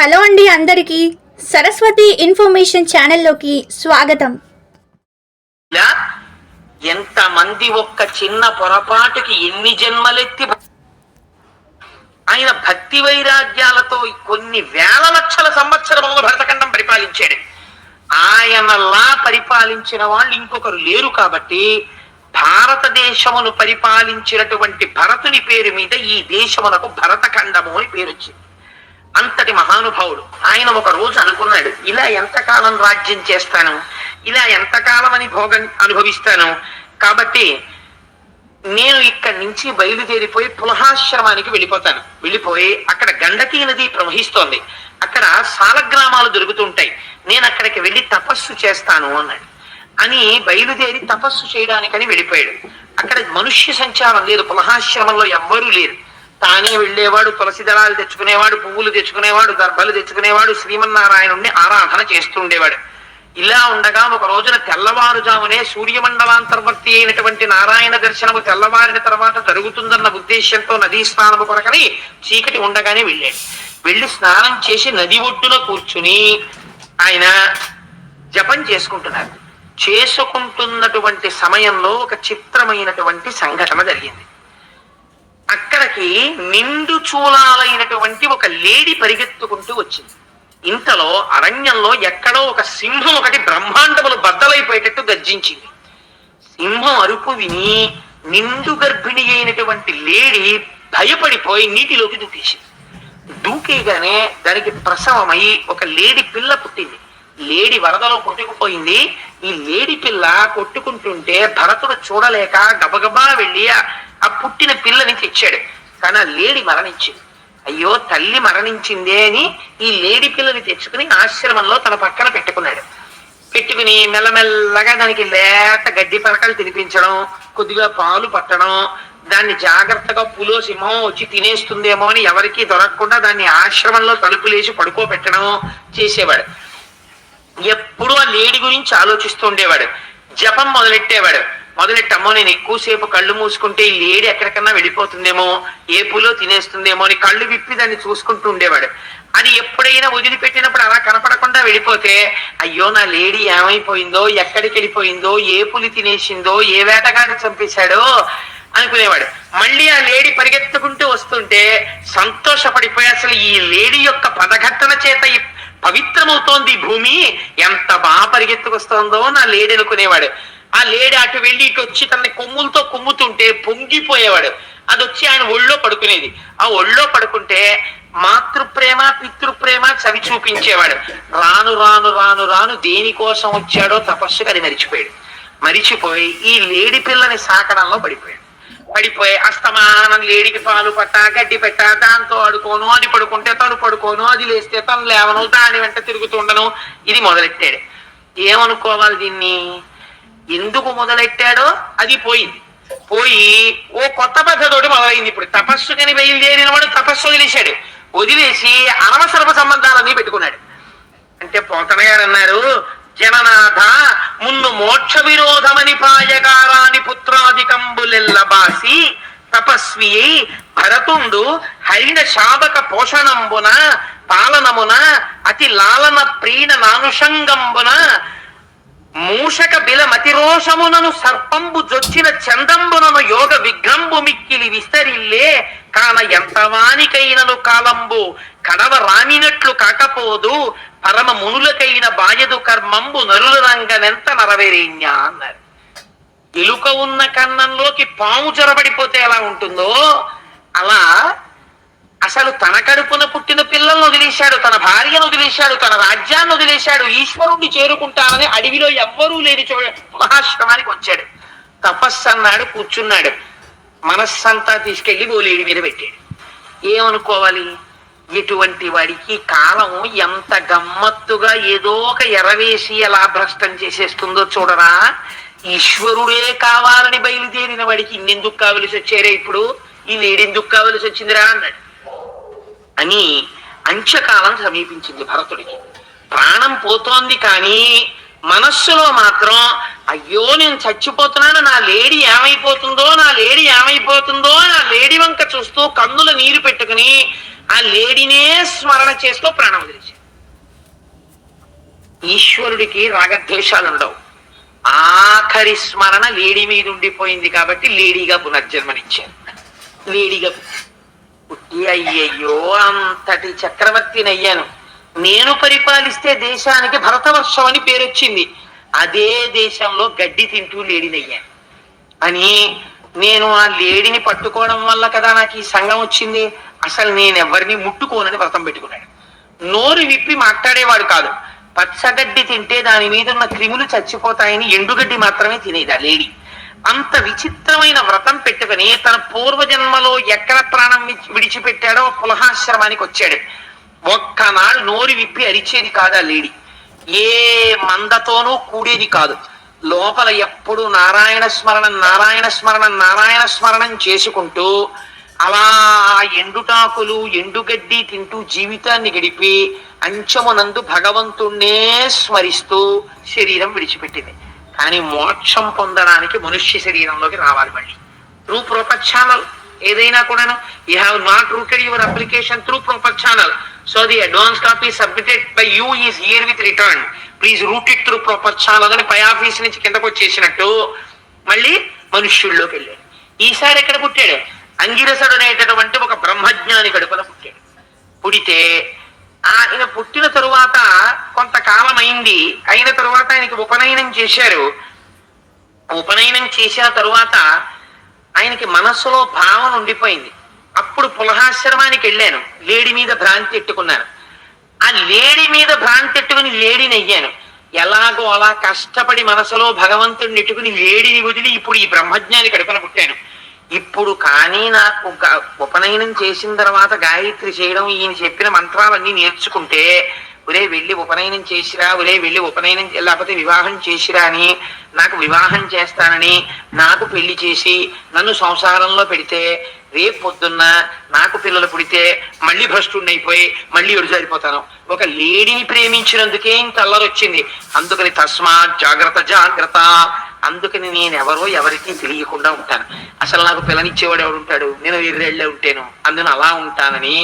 Hello అండి అందరికీ Saraswati information ఛానల్లోకి స్వాగతం. ఎంత ఎంతమంది ఒక్క చిన్న పొరపాటుకి ఎన్ని జన్మలెత్తి ఆయన భక్తి వైరాగ్యాలతో కొన్ని వేల లక్షల సంవత్సరములు భరతఖండం పరిపాలించాడు. ఆయనలా పరిపాలించిన వాళ్ళు ఇంకొకరు లేరు కాబట్టి భారతదేశమును పరిపాలించినటువంటి భరతుని పేరు మీద ఈ దేశమునకు భరతఖండము అని పేరు వచ్చింది అంతటి మహానుభావుడు. ఆయన ఒక రోజు అనుకున్నాడు ఇలా ఎంతకాలం రాజ్యం చేస్తాను? ఇలా ఎంతకాలం అని భోగం అనుభవిస్తాను? కాబట్టి నేను ఇక్కడి నుంచి బయలుదేరిపోయి పులహాశ్రమానికి వెళ్ళిపోతాను. వెళ్ళిపోయి అక్కడ గండకీ నది ప్రవహిస్తోంది. అక్కడ సాలగ్రామాలు దొరుకుతుంటాయి. నేను అక్కడికి వెళ్ళి తపస్సు చేస్తాను అన్నాడు. అని బయలుదేరి తపస్సు చేయడానికని వెళ్ళిపోయాడు. అక్కడ మనుష్య సంచారం లేదు పులహాశ్రమంలో ఎవ్వరూ లేరు. తానే వెళ్ళేవాడు తులసి దళాలు తెచ్చుకునేవాడు పువ్వులు తెచ్చుకునేవాడు దర్భలు తెచ్చుకునేవాడు శ్రీమన్నారాయణుణ్ణి ఆరాధన చేస్తుండేవాడు ఇలా ఉండగా ఒక రోజున తెల్లవారుజామునే సూర్యమండలాంతర్వర్తి అయినటువంటి నారాయణ దర్శనము తెల్లవారిన తర్వాత జరుగుతుందన్న ఉద్దేశంతో నదీ స్నానము కొరకని చీకటి ఉండగానే వెళ్ళాడు. వెళ్ళి స్నానం చేసి నది ఒడ్డున కూర్చుని ఆయన జపం చేసుకుంటున్నారు చేసుకుంటున్నటువంటి సమయంలో ఒక చిత్రమైనటువంటి సంఘటన జరిగింది. అక్కడికి నిండు చూలాలైనటువంటి ఒక లేడీ పరిగెత్తుకుంటూ వచ్చింది. ఇంతలో అరణ్యంలో ఎక్కడో ఒక సింహం ఒకటి బ్రహ్మాండములు బద్దలైపోయేటట్టు గర్జించింది. సింహం అరుపు విని నిండు గర్భిణి అయినటువంటి లేడి భయపడిపోయి నీటిలోకి దూకేసింది. దూకేగానే దానికి ప్రసవమై ఒక లేడి పిల్ల పుట్టింది. లేడి వరదలో కొట్టుకుపోయింది. ఈ లేడి పిల్ల కొట్టుకుంటుంటే భరతుడు చూడలేక గబగబా వెళ్ళి పుట్టిన పిల్లని తెచ్చాడు. కానీ ఆ లేడి మరణించింది. అయ్యో తల్లి మరణించిందే అని ఈ లేడి పిల్లని తెచ్చుకుని ఆశ్రమంలో తన పక్కన పెట్టుకున్నాడు. పెట్టుకుని మెల్లమెల్లగా దానికి లేత గడ్డి పరకలు తినిపించడం కొద్దిగా పాలు పట్టడం దాన్ని జాగ్రత్తగా పులో సింహం వచ్చి తినేస్తుందేమో అని ఎవరికీ దొరకకుండా దాన్ని ఆశ్రమంలో తలుపులేసి పడుకోబెట్టడం చేసేవాడు. ఎప్పుడు ఆ లేడి గురించి ఆలోచిస్తూ ఉండేవాడు. జపం మొదలెట్టేవాడు. మొదలెట్టమ్మో నేను ఎక్కువసేపు కళ్ళు మూసుకుంటే ఈ లేడి ఎక్కడికన్నా వెళ్ళిపోతుందేమో ఏ పూలో తినేస్తుందేమో అని కళ్ళు విప్పి దాన్ని చూసుకుంటూ ఉండేవాడు. అది ఎప్పుడైనా వదిలిపెట్టినప్పుడు అలా కనపడకుండా వెళ్ళిపోతే అయ్యో నా లేడీ ఏమైపోయిందో ఎక్కడికి వెళ్ళిపోయిందో ఏ పులి తినేసిందో ఏ వేటగాడు చంపేశాడో అనుకునేవాడు. మళ్ళీ ఆ లేడీ పరిగెత్తుకుంటూ వస్తుంటే సంతోషపడిపోయి అసలు ఈ లేడీ యొక్క పదఘట్టన చేత పవిత్రమవుతోంది భూమి. ఎంత బాగా పరిగెత్తుకొస్తోందో నా లేడీ అనుకునేవాడు ఆ లేడి అటు వెళ్ళి ఇటు వచ్చి తన కొమ్ములతో కొమ్ముతుంటే పొంగిపోయేవాడు. అది వచ్చి ఆయన ఒళ్ళో పడుకునేది. ఆ ఒళ్ళో పడుకుంటే మాతృప్రేమ పితృప్రేమ చవి చూపించేవాడు. రాను రాను రాను రాను దేనికోసం వచ్చాడో తపస్సుకు అది మరిచిపోయాడు. మరిచిపోయి ఈ లేడి పిల్లని సాకడంలో పడిపోయాడు. పడిపోయి అస్తమానం లేడికి పాలు పట్ట గడ్డి పెట్ట దాంతో ఆడుకోను అది పడుకుంటే తను పడుకోను అది లేస్తే తను లేవను దాని వెంట తిరుగుతుండను. ఇది మొదలెట్టాడు. ఏమనుకోవాలి దీన్ని? ఎందుకు మొదలెట్టాడో అది పోయింది. పోయి ఓ కొత్త పద్ధతోటి మొదలైంది ఇప్పుడు. తపస్సుకని బయలుదేరిన వాడు తపస్సు వదిలేశాడు. వదిలేసి అనవసరపు సంబంధాలన్నీ పెట్టుకున్నాడు. అంటే పోతన గారు అన్నారు జననాథ మున్ను మోక్ష విరోధమని పాయగారాని పుత్రాధికంబులెల్లబాసి తపస్వి భరతుండు హరిణ శాబక పోషణంబున పాలనమున అతి లాలన ప్రీణ నానుషంగంబున మూషక బిల మతిరోషమునను సర్పంబు జొచ్చిన చందంబునను యోగ విఘ్నంబు మిక్కిలి విస్తరిల్లే కాన ఎంతవానికైనను కాలంబు. కడవ రానినట్లు కాకపోదు పరమ మునులకైన బాయదు కర్మంబు నరుల రంగనెంత నరవేరేణ్యా అన్నారు. ఎలుక ఉన్న కన్నంలోకి పాము చొరబడిపోతే ఎలా ఉంటుందో? అలా అసలు తన కడుపున పుట్టిన పిల్లలను వదిలేశాడు తన భార్యను వదిలేశాడు తన రాజ్యాన్ని వదిలేశాడు ఈశ్వరుణ్ణి చేరుకుంటానని అడవిలో ఎవ్వరూ లేని చో మహాశ్రమానికి వచ్చాడు. తపస్సు అన్నాడు కూర్చున్నాడు. మనస్సంతా తీసుకెళ్ళి గోలేడి మీద పెట్టాడు. ఏమనుకోవాలి? ఇటువంటి వాడికి కాలం ఎంత గమ్మత్తుగా ఏదో ఒక ఎరవేసి ఎలా భ్రష్టం చేసేస్తుందో చూడరా? ఈశ్వరుడే కావాలని బయలుదేరిన వాడికి ఇన్నెందుకు కావలసి వచ్చారే ఇప్పుడు? ఈ లేడెందుకు కావలసి వచ్చిందిరా అన్నాడు. అని అంత్యకాలం సమీపించింది భరతుడికి. ప్రాణం పోతోంది కానీ మనస్సులో మాత్రం అయ్యో నేను చచ్చిపోతున్నాను నా లేడీ ఏమైపోతుందో నా లేడీ ఏమైపోతుందో నా లేడీ వంక చూస్తూ కన్నుల నీరు పెట్టుకుని ఆ లేడినే స్మరణ చేస్తూ ప్రాణం వదిలేశాడు. ఈశ్వరుడికి రాగద్వేషాలు ఉండవు. ఆఖరి స్మరణ లేడీ మీద ఉండిపోయింది కాబట్టి లేడీగా పునర్జన్మనిచ్చారు లేడీగా పుట్టి అయ్యయ్యో అంతటి చక్రవర్తిని అయ్యాను. నేను పరిపాలిస్తే దేశానికి భరతవర్షం అని పేరొచ్చింది. అదే దేశంలో గడ్డి తింటూ లేడినయ్యాను అని నేను ఆ లేడిని పట్టుకోవడం వల్ల కదా నాకు ఈ సంఘం వచ్చింది. అసలు నేను ఎవరిని ముట్టుకోనని వ్రతం పెట్టుకున్నాడు. నోరు విప్పి మాట్లాడేవాడు కాదు. పచ్చగడ్డి తింటే దాని మీద ఉన్న క్రిములు చచ్చిపోతాయని ఎండుగడ్డి మాత్రమే తినేది ఆ లేడీ. అంత విచిత్రమైన వ్రతం పెట్టుకుని తన పూర్వజన్మలో ఎక్కడ ప్రాణం విడిచి- విడిచిపెట్టాడో పులహాశ్రమానికి వచ్చాడు. ఒక్కనాడు నోరు విప్పి అరిచేది కాదా లేడి? ఏ మందతోనూ కూడేది కాదు. లోపల ఎప్పుడు నారాయణ స్మరణం నారాయణ స్మరణ నారాయణ స్మరణం చేసుకుంటూ అలా ఎండుటాకులు ఎండుగడ్డి తింటూ జీవితాన్ని గడిపి అంచమునందు భగవంతుణ్ణే స్మరిస్తూ శరీరం విడిచిపెట్టింది. కానీ మోక్షం పొందడానికి మనుష్య శరీరంలోకి రావాలి మళ్ళీ. త్రూ ప్రొపర్ ఛానల్ ఏదైనా కూడాను. You have not routed your application through proper channel so the advance copy submitted by you is here with return please route it through proper channel అని పై ఆఫీస్ నుంచి కిందకు వచ్చేసినట్టు మళ్ళీ మనుష్యుల్లోకి వెళ్ళాడు. ఈసారి ఎక్కడ పుట్టాడు? అంగిరసుడు అనేటటువంటి ఒక బ్రహ్మజ్ఞాని కడుపున పుట్టాడు. పుడితే ఆయన పుట్టిన తరువాత కొంతకాలం అయింది అయిన తరువాత ఆయనకి ఉపనయనం చేశారు. ఉపనయనం చేసిన తరువాత ఆయనకి మనస్సులో భావన ఉండిపోయింది. అప్పుడు పులహాశ్రమానికి వెళ్ళాను. లేడి మీద భ్రాంతి ఎట్టుకున్నాను. ఆ లేడి మీద భ్రాంతి ఎట్టుకుని లేడిని అయ్యాను. ఎలాగో అలా కష్టపడి మనసులో భగవంతుడిని ఎట్టుకుని లేడిని వదిలి ఇప్పుడు ఈ బ్రహ్మజ్ఞాని కడుపున పుట్టాను. ఇప్పుడు కానీ నాకు ఉపనయనం చేసిన తర్వాత గాయత్రి చేయడం ఈయన చెప్పిన మంత్రాలన్నీ నేర్చుకుంటే ఒరే వెళ్ళి ఉపనయనం చేసిరా ఒరే వెళ్ళి ఉపనయనం లేకపోతే వివాహం చేసిరా అని నాకు వివాహం చేస్తానని నాకు పెళ్ళి చేసి నన్ను సంసారంలో పెడితే రేపు పొద్దున్న నాకు పిల్లలు పుడితే మళ్ళీ భ్రష్టుడిని అయిపోయి మళ్ళీ ఎడుజారిపోతాను ఒక లేడీని ప్రేమించినందుకే ఇంత అల్లరొచ్చింది. అందుకని తస్మాత్ జాగ్రత్త జాగ్రత్త అందుకని నేను ఎవరో ఎవరికి తెలియకుండా ఉంటాను. అసలు నాకు పిల్లనిచ్చేవాడు ఎవడు ఉంటాడు నేను ఎర్రెళ్ళే ఉంటాను. అందును అలా ఉంటానని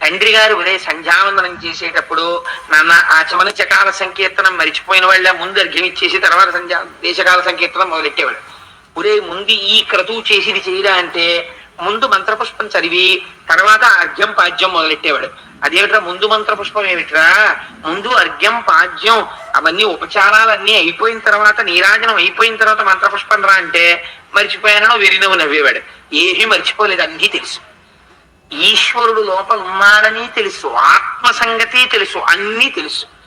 తండ్రి గారు ఉదయ సంధ్యావందనం చేసేటప్పుడు నాన్న చమన చకాల సంకీర్తనం మరిచిపోయిన వాళ్ళ ముందు అర్ఘ్యం ఇచ్చేసి తర్వాత సంధ్యా దేశకాల సంకీర్తనం మొదలెట్టేవాడు ఒరే ముందు ఈ క్రతువు చేసి ఇది చేయరా అంటే ముందు మంత్రపుష్పం చదివి తర్వాత అర్ఘ్యం పాద్యం మొదలెట్టేవాడు. అదేమిట్రా ముందు మంత్రపుష్పం ఏమిట్రా? ముందు అర్ఘ్యం పాద్యం అవన్నీ ఉపచారాలన్నీ అయిపోయిన తర్వాత నీరాజనం అయిపోయిన తర్వాత మంత్రపుష్పం రా అంటే మర్చిపోయానో? వెరినవు నవ్వేవాడు. ఏమీ మర్చిపోలేదు అన్నీ తెలుసు. ఈశ్వరుడు లోపల ఉన్నాడని తెలుసు ఆత్మ సంగతి తెలుసు అన్నీ తెలుసు.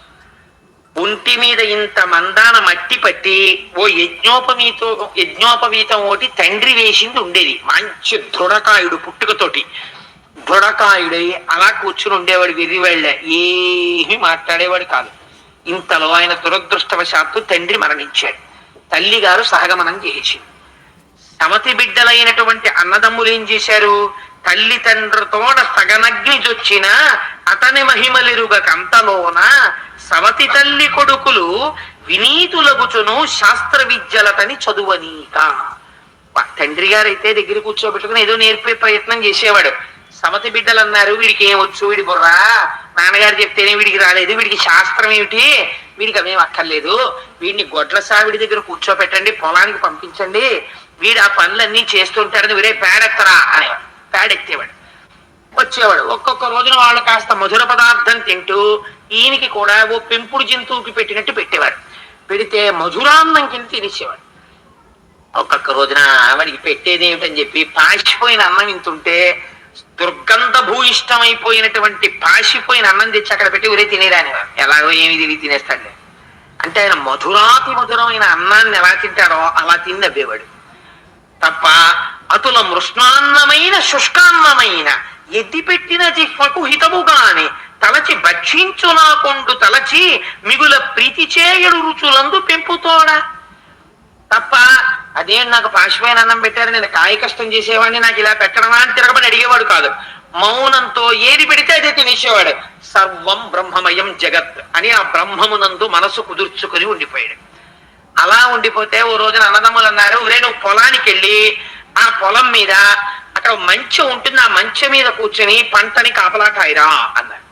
ఒంటి మీద ఇంత మందాన మట్టి పట్టి ఓ యజ్ఞోపవీతో యజ్ఞోపవీతం ఒకటి తండ్రి వేసింది ఉండేది. మంచి దృఢకాయుడు పుట్టుకతోటి. దృఢకాయుడై అలా కూర్చుని ఉండేవాడు వెర్రివాళ్ళ. ఏమీ మాట్లాడేవాడు కాదు. ఇంతలో ఆయన దురదృష్టవశాత్తు తండ్రి మరణించాడు. తల్లిగారు సహగమనం చేసింది. సమతి బిడ్డలైనటువంటి అన్నదమ్ములు ఏం చేశారు? తల్లి సగనగ్ని జొచ్చిన అతని మహిమలిరుగ కంతలోన సవతి తల్లి కొడుకులు వినీతులగుచును శాస్త్ర విద్యలతని చదువనీక తండ్రి గారు అయితే దగ్గర కూర్చోబెట్టుకుని ఏదో నేర్పే ప్రయత్నం చేసేవాడు. సమతి బిడ్డలు అన్నారు వీడికి ఏమొచ్చు వచ్చు వీడి బుర్రా? నాన్నగారు చెప్తేనే వీడికి రాలేదు వీడికి శాస్త్రం ఏమిటి? వీడికి అవేం అక్కర్లేదు. వీడిని గొడ్ల సావిడి దగ్గర కూర్చోబెట్టండి పొలానికి పంపించండి. వీడు ఆ పనులన్నీ చేస్తుంటాడని వీరే పేడెత్తరా అనేవాడు. పేడెత్తేవాడు వచ్చేవాడు. ఒక్కొక్క రోజున వాళ్ళు కాస్త మధుర పదార్థం తింటూ ఈయనకి కూడా ఓ పెంపుడు జంతువుకి పెట్టినట్టు పెట్టేవాడు. పెడితే మధురాన్నం కింద తినేసేవాడు. ఒక్కొక్క రోజున వాడికి పెట్టేది ఏమిటని చెప్పి పాసిపోయిన అన్నం ఇంతుంటే దుర్గంధ భూయిష్టమైపోయినటువంటి పాసిపోయిన అన్నం తెచ్చి అక్కడ పెట్టి ఉరే తినేదాని ఎలాగో ఏమి తిరిగి తినేస్తాడు అంటే ఆయన మధురాతి మధురమైన అన్నాన్ని ఎలా తింటాడో అలా తిని నవ్వేవాడు. తప్ప అతుల మృష్ణాన్నమైన శుష్కాన్నమైన ఎత్తిపెట్టిన జిహ్వకు హితముగాని. తలచి భక్షించు నాకొండు తలచి మిగుల ప్రీతి చేయడు రుచులందు పెంపుతోడా. తప్ప అదే నాకు పాశమైన అన్నం పెట్టారు నేను కాయ కష్టం చేసేవాడిని నాకు ఇలా పెట్టడమా అని తిరగబడి అడిగేవాడు కాదు. మౌనంతో ఏది పెడితే అదే తినేసేవాడు. సర్వం బ్రహ్మమయం జగత్ అని ఆ బ్రహ్మమునందు మనసు కుదుర్చుకుని ఉండిపోయాడు. అలా ఉండిపోతే ఓ రోజున అన్నదమ్ములు అన్నారు ఒరే నువ్వు పొలానికి వెళ్ళి ఆ పొలం మీద అక్కడ మంచి ఉంటుంది ఆ మంచె మీద కూర్చొని పంటని కాపలా కాయరా అన్నాడు.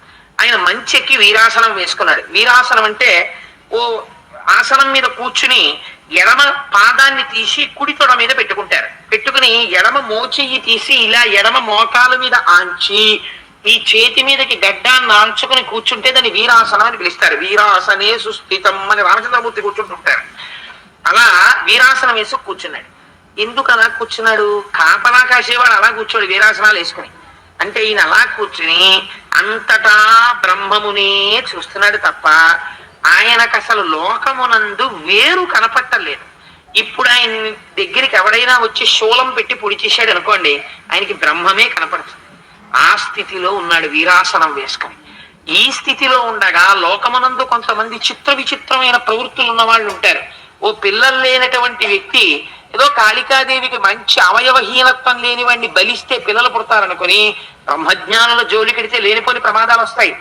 ఆయన మంచెక్కి వీరాసనం వేసుకున్నాడు. వీరాసనం అంటే ఓ ఆసనం మీద కూర్చుని ఎడమ పాదాన్ని తీసి కుడి తొడ మీద పెట్టుకుంటారు. పెట్టుకుని ఎడమ మోచెయ్యి తీసి ఇలా ఎడమ మోకాల మీద ఆంచి ఈ చేతి మీదకి గడ్డాన్ని ఆంచుకుని కూర్చుంటే దాన్ని వీరాసనం అని పిలుస్తారు. వీరాసనే సుస్థితం అని రామచంద్రమూర్తి కూర్చుంటుంటారు. అలా వీరాసనం వేసి కూర్చున్నాడు. ఎందుకు అలా కూర్చున్నాడు? కాపలా కాసేవాడు అలా కూర్చోడు వీరాసనాలు వేసుకుని. అంటే ఈయన అలా కూర్చుని అంతటా బ్రహ్మమునే చూస్తున్నాడు తప్ప ఆయనకు అసలు లోకమునందు వేరు కనపట్టలేదు. ఇప్పుడు ఆయన దగ్గరికి ఎవడైనా వచ్చి శూలం పెట్టి పొడి చేశాడు అనుకోండి ఆయనకి బ్రహ్మమే కనపడుతుంది ఆ స్థితిలో ఉన్నాడు వీరాసనం వేసుకొని. ఈ స్థితిలో ఉండగా లోకమునందు కొంతమంది చిత్ర విచిత్రమైన ప్రవృత్తులు ఉన్న వాళ్ళు ఉంటారు. ఓ పిల్లలు లేనటువంటి వ్యక్తి ఏదో కాళికాదేవికి మంచి అవయవహీనత్వం లేనివాడిని బలిస్తే పిల్లలు పుడతారనుకొని బ్రహ్మజ్ఞానుల జోలికెడితే లేనిపోని ప్రమాదాలు వస్తాయి.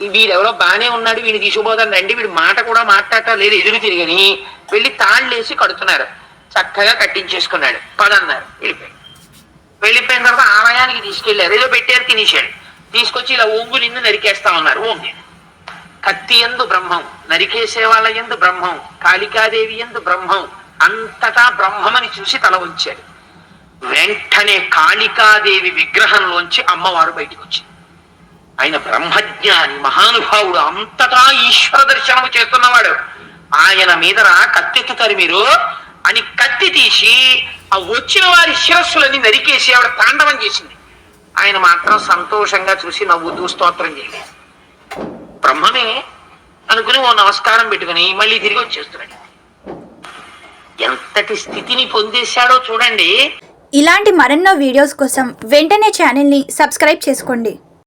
వీడెవరో బానే ఉన్నాడు వీడిని తీసుకుపోదాన్ని రండి వీడి మాట కూడా మాట్లాడటం లేదు ఎదురు తిరిగని వెళ్ళి తాళ్ళేసి కడుతున్నారు. చక్కగా కట్టించేసుకున్నాడు. పదన్నారు వెళ్ళిపోయాడు. వెళ్ళిపోయిన తర్వాత ఆలయానికి తీసుకెళ్ళారు. ఏదో పెట్టారు తినేశాడు. తీసుకొచ్చి ఇలా ఓంగు నిన్ను నరికేస్తా ఉన్నారు. ఓంగి. కత్తి ఎందు బ్రహ్మం నరికేసే వాళ్ళ ఎందు బ్రహ్మం కాళికాదేవి ఎందు బ్రహ్మం. అంతటా బ్రహ్మమని చూసి తల వంచాడు. వెంటనే కాళికాదేవి విగ్రహంలోంచి అమ్మవారు బయటికి వచ్చింది. ఆయన బ్రహ్మజ్ఞాని మహానుభావుడు అంతటా ఈశ్వర దర్శనము చేస్తున్నవాడు. ఆయన మీద కత్తెత్తుతారు మీరు అని కత్తి తీసి ఆ వచ్చిన వారి శిరస్సులని నరికేసి ఆవిడ తాండవం చేసింది. ఆయన మాత్రం సంతోషంగా చూసి నవ్వుతూ స్తోత్రం చేయలేదు బ్రహ్మమే అనుకుని ఓ నమస్కారం పెట్టుకుని మళ్ళీ తిరిగి వచ్చేస్తున్నాడు. ఎంతటి స్థితిని పొందేశాడో చూడండి. ఇలాంటి మరెన్నో వీడియోస్ కోసం వెంటనే ఛానల్ని సబ్స్క్రైబ్ చేసుకోండి.